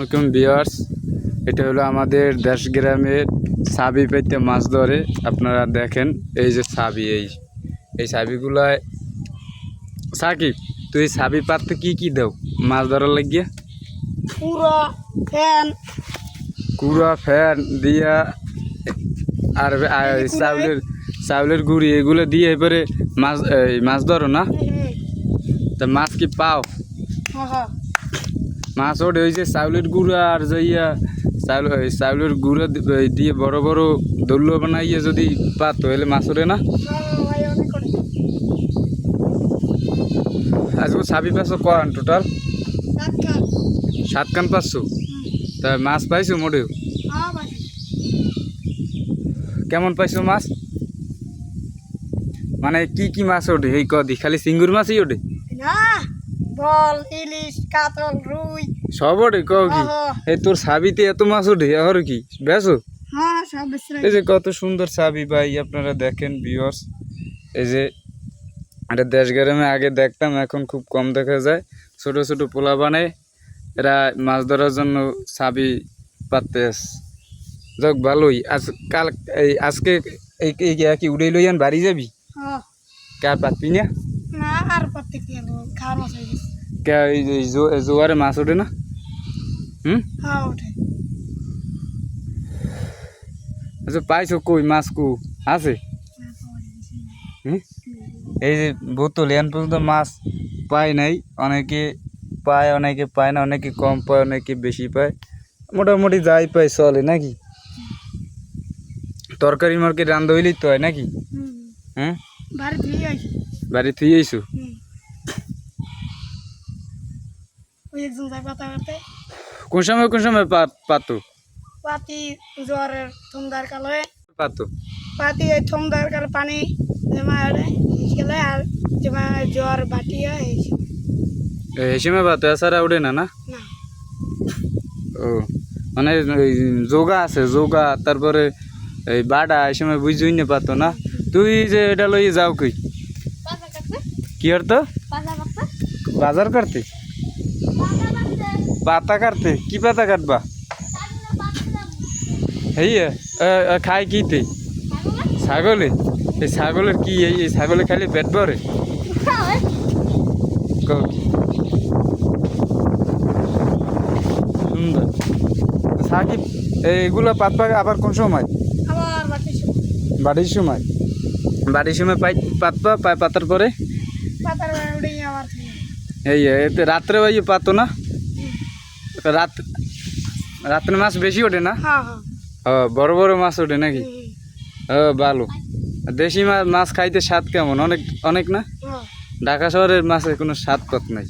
আসসালামাইকুম বিয়ার্স এটা হলো আমাদের দেশ গ্রামের সাবি পেতে মাছ ধরে। আপনারা দেখেন এই যে সাবি এই এই সাবিগুলায় সাকিব তুই সাবি পাততে কি কি দাও মাছ ধরার লাগিয়ে? পুরো ফ্যান। কুড়া ফ্যান দিয়া আর চাউলের চাউলের গুঁড়ি এগুলো দিয়ে এবারে মাছ এই মাছ ধরো না। তা মাছ কি পাও? মাছ ওঠে ওই যে চাউলের গুঁড়া আর যাইয়া চাউল চাউলের গুঁড়া দিয়ে বড় বড় দৌল বানাইয়া যদি পাত তাহলে মাছ ওঠে না? আজকে ছাবি পাঁচশো কন টোটাল সাত কান পাঁচশো তা মাছ পাইছো মোটেও? কেমন পাইছো মাছ? মানে কি কি মাছ ওঠে? এই কদি খালি সিঙ্গুর মাছই ওঠে? বল ইলিশ কাতল রুই। সব কও কি। এই তোর ছাবিতে এত মাছ ওঠে আর কি? বেসো হ্যাঁ সব এই যে কত সুন্দর চাবি ভাই আপনারা দেখেন ভিউয়ার্স এই যে এটা দেশ গ্রামে আগে দেখতাম এখন খুব কম দেখা যায়। ছোট ছোট পোলা বানায় এরা মাছ ধরার জন্য চাবি পাততে যাক ভালোই। আজ কাল এই আজকে এই কি উড়ে লইয়ান বাড়ি যাবি? কার পাতবি না? আর মাছ হয়ে গেছে। কে এই জোয়ারে মাছ ওঠে না হুম আচ্ছা পাইছো কই মাছ কু আছে হুম? এই যে বোতল এন পর্যন্ত মাছ পায় নাই অনেকে পায় অনেকে পায় না অনেকে কম পায় অনেকে বেশি পায় মোটামুটি যাই পায় চলে নাকি তরকারি মার্কেট রান্ধা হইলেই তো হয় নাকি। হ্যাঁ বাড়ি থুই আইসু হুম। ওই একজন যায় পাতা করতে কোন সময় কোন সময় পাত পাতো? পাতি জ্বরের থমদার কালে। পাতো। পাতি ওই থমদার কালে পানি জমা হলে গেলে আর জমা জ্বর বাটিয়া এই এই সময় পাতো এছাড়া ওঠে না না? না। ও মানে ওই যোগা আছে যোগা তারপরে এই বাডা এই সময় বুঝুই না পাতো না? তুই যে এটা লই যাও কই? কি অর্থ? পাতা বাজার কাটতে পাতা কাটতে? কি পাতা কাটবা? এ, খায় কিতে ছাগলে? এই ছাগলের কি এই ছাগলে খালি পেট ভরে? সুন্দর। সাকিব এইগুলো পাতবা আবার কোন সময়? আবার বাড়ির সময়? বাড়ির সময় পাই পাতবা পাতার পরে? পাতার এই এতে রাত্রে ওই পাতো না? রাত রাত্রে মাছ বেশি ওঠে না? হ্যাঁ হ্যাঁ। বড় বড় মাছ ওঠে নাকি? ও ভালো। দেশি মাছ মাছ খাইতে স্বাদ কেমন? অনেক অনেক না? হ্যাঁ। ঢাকা শহরের মাছের কোনো স্বাদ পথ নাই।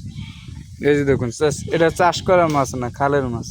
এই যে দেখুন এটা চাষ করা মাছ না খালের মাছ।